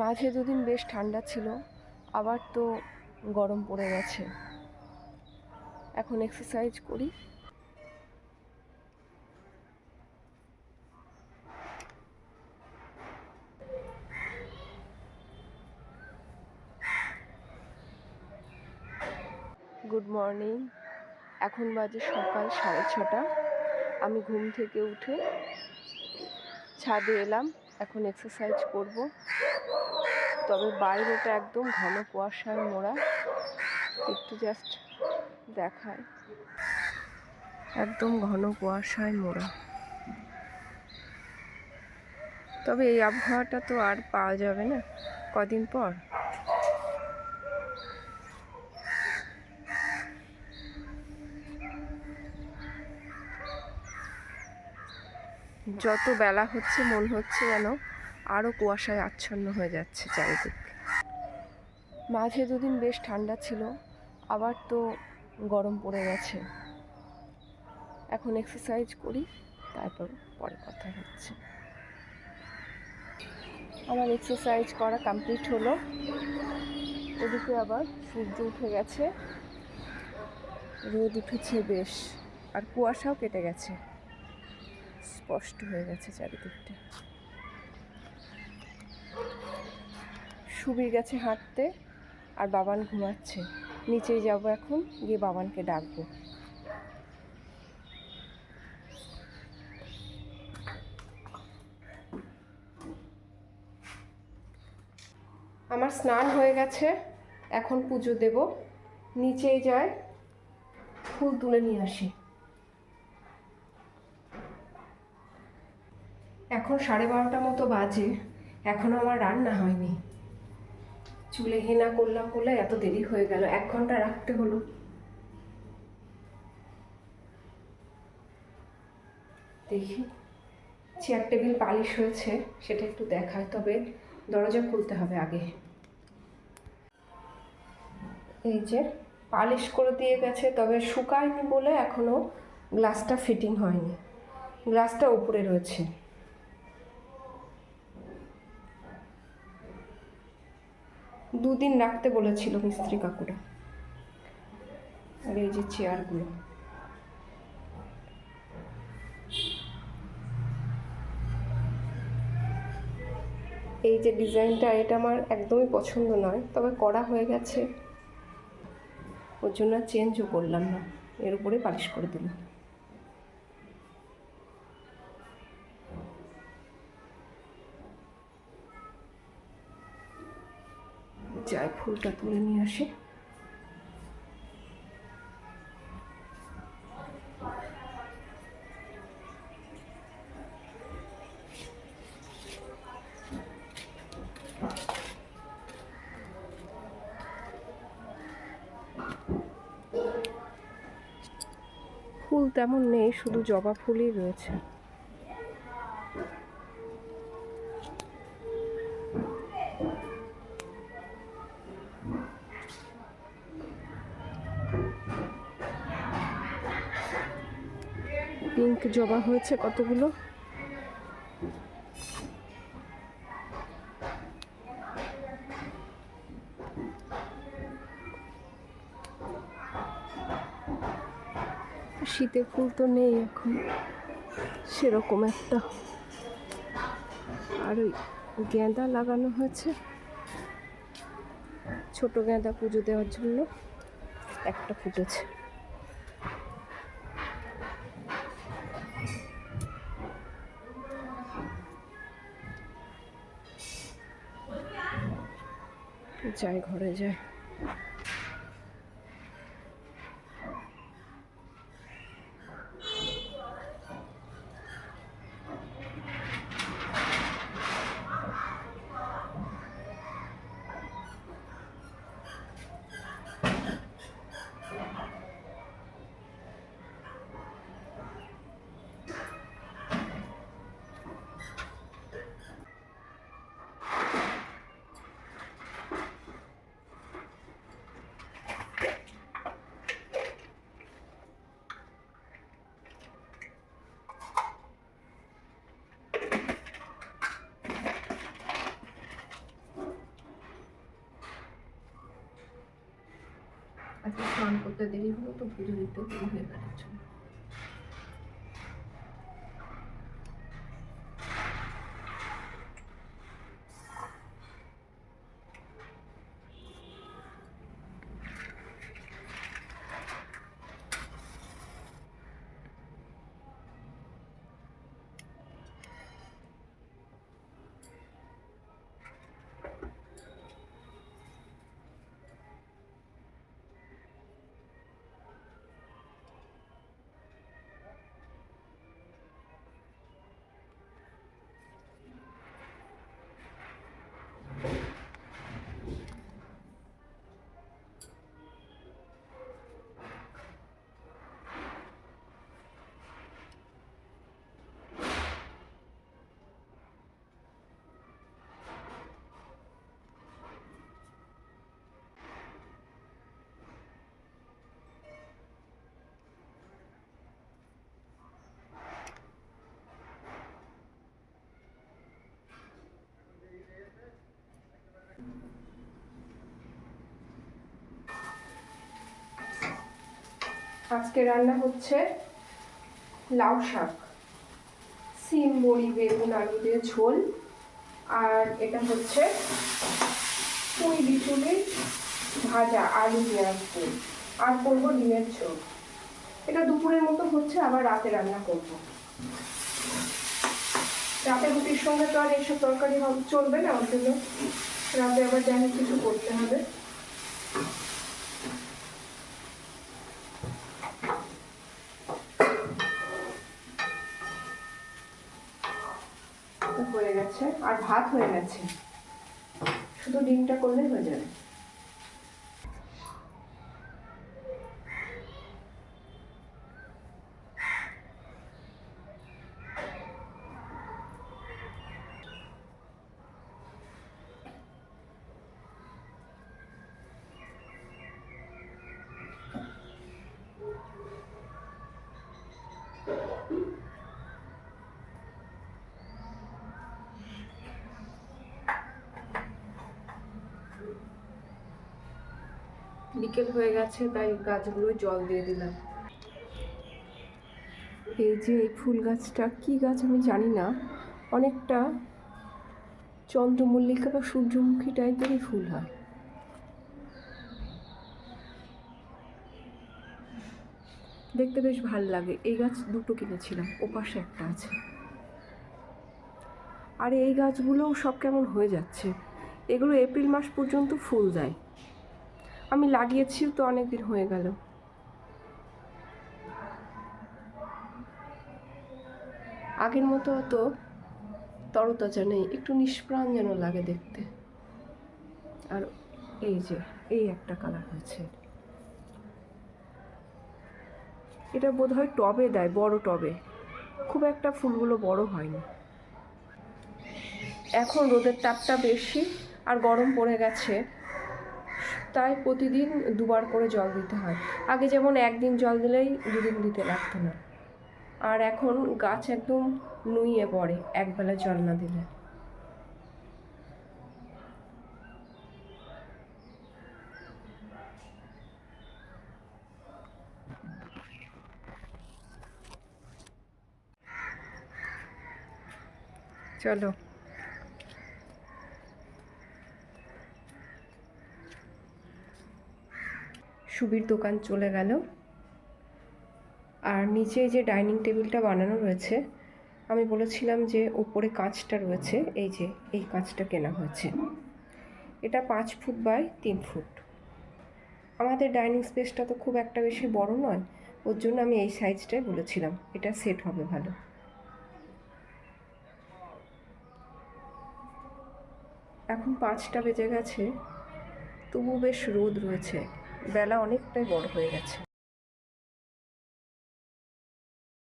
মাঝে দুদিন বেশ ঠান্ডা ছিল, আবার তো গরম পড়ে গেছে। এখন এক্সারসাইজ করি। গুড মর্নিং এখন বাজে সকাল সাড়ে ছটা। আমি ঘুম থেকে উঠে ছাদে এলাম। এখন এক্সারসাইজ করব। তবে বাইরেটা একদম ঘন কুয়াশায় মোড়া। একটু জাস্ট দেখায় একদম ঘন কুয়াশায় মোড়া। তবে এই আবহাওয়াটা তো আর পাওয়া যাবে না। কদিন পর? যত বেলা হচ্ছে মন হচ্ছে যেন আরও কুয়াশায় আচ্ছন্ন হয়ে যাচ্ছে চারিদিক। মাঝে দুদিন বেশ ঠান্ডা ছিল, আবার তো গরম পড়ে গেছে। এখন এক্সারসাইজ করি, তারপর পরে কথা হচ্ছে। আমার এক্সারসাইজ করা কমপ্লিট হলো। ওদিকে আবার সূর্য উঠে গেছে। রোদ উঠেছে বেশ, আর কুয়াশাও কেটে গেছে। স্পষ্ট হয়ে গেছে চারিদিকটা। সুবীর গেছে হাঁটতে আর বাবান ঘুমাচ্ছে। নিচেই যাব এখন, গিয়ে বাবানকে ডাকবো। আমার স্নান হয়ে গেছে, এখন পুজো দেব। নিচেই যায় ফুল তুলে নিয়ে আসি। এখন সাড়ে বারোটা মতো বাজে, এখনও আমার রান্না হয়নি। চুলে হেনা করলাম বলে এত দেরি হয়ে গেল, এক ঘণ্টা রাখতে হলো। দেখি চেয়ার টেবিল পালিশ হয়েছে, সেটা একটু দেখায় তবে দরজা খুলতে হবে আগে। এই যে, পালিশ করে দিয়ে গেছে, তবে শুকায়নি বলে এখনও গ্লাসটা ফিটিং হয়নি। গ্লাসটা উপরে রয়েছে। দুদিন রাখতে বলেছিল মিস্ত্রি কাকুরা। আর এই যে চেয়ারগুলো। এই যে ডিজাইনটা, এটা আমার একদমই পছন্দ নয়, তবে করা হয়ে গেছে। ওর জন্য চেঞ্জও করলাম না। এর উপরে পালিশ করে দিলাম। যাই ফুলটা তুলে নিয়ে আসি। ফুল তেমন নেই শুধু জবা ফুলই রয়েছে। পিঙ্ক জবা হয়েছে কতগুলো? শীতে ফুল তো নেই এখন। সেরকম একটা। আর ওই গেঁদা লাগানো হয়েছে। ছোট গেঁদা পুজো দেওয়ার জন্য একটা ফুটেছে। যাই ঘরে যাই। আজকে স্নান করতে দেরি হলো তো পুজো দিতে দেরি হয়ে গেল। আজকে রান্না হচ্ছে লাউ শাক। সিম, বড়ি, বেগুন, আলু দিয়ে ঝোল। আর এটা হচ্ছে পুঁই বিচুলির ভাজা আলু পেঁয়াজ দিয়ে। আর করব ডিমের ঝোল। এটা দুপুরের মতো হচ্ছে, আবার রাতে রান্না করব। রাতে রুটির সঙ্গে তো আর এইসব তরকারি চলবে না, ওর জন্য রাতে আবার হোক কিছু করতে হবে। হয়ে গেছে আর ভাত হয়ে গেছে। শুধু ডিমটা করলেই হয়ে যাবে। বিকেল হয়ে গেছে, তাই গাছগুলো জল দিয়ে দিলাম। এই যে এই ফুল গাছটা, কি গাছ আমি জানি না। অনেকটা চন্দ্রমল্লিকা বা সূর্যমুখী টাইপেরই ফুল হয়। দেখতে বেশ ভালো লাগে। এই গাছ দুটো কিনেছিলাম, ওপাশে একটা আছে। আর এই গাছগুলোও সব কেমন হয়ে যাচ্ছে। এগুলো এপ্রিল মাস পর্যন্ত ফুল দেয়। আমি লাগিয়েছিও তো অনেক দিন হয়ে গেল। আগের মতো অত তরতাজা নেই, একটু নিষ্প্রাণ যেন লাগে দেখতে। আর এই যে, এই একটা কালার হয়েছে। এটা বোধহয় টবে দেয়, বড় টবে। খুব একটা ফুলগুলো বড় হয়নি। এখন রোদের তাপটা বেশি আর গরম পড়ে গেছে। তাই প্রতিদিন দুবার করে জল দিতে হয়। আগে যেমন একদিন জল দিলেই দুদিন দিতে লাগতো না। আর এখন গাছ একদম নুইয়ে পড়ে, একবেলা জল না দিলে। চলো। সুবির দোকান চলে গেল। আর নিচে যে ডাইনিং টেবিলটা বানানো রয়েছে, আমি বলেছিলাম যে ওপরে কাঁচটা রয়েছে, এই যে, এই কাঁচটা কেনা হয়েছে। এটা পাঁচ ফুট বাই তিন ফুট। আমাদের ডাইনিং স্পেসটা তো খুব একটা বেশি বড় নয়, ওর জন্য আমি এই সাইজটাই বলেছিলাম, এটা সেট হবে ভালো। এখন পাঁচটা বেজে গেছে তবু বেশ রোদ রয়েছে। বেলা অনেকটাই বড় হয়ে গেছে।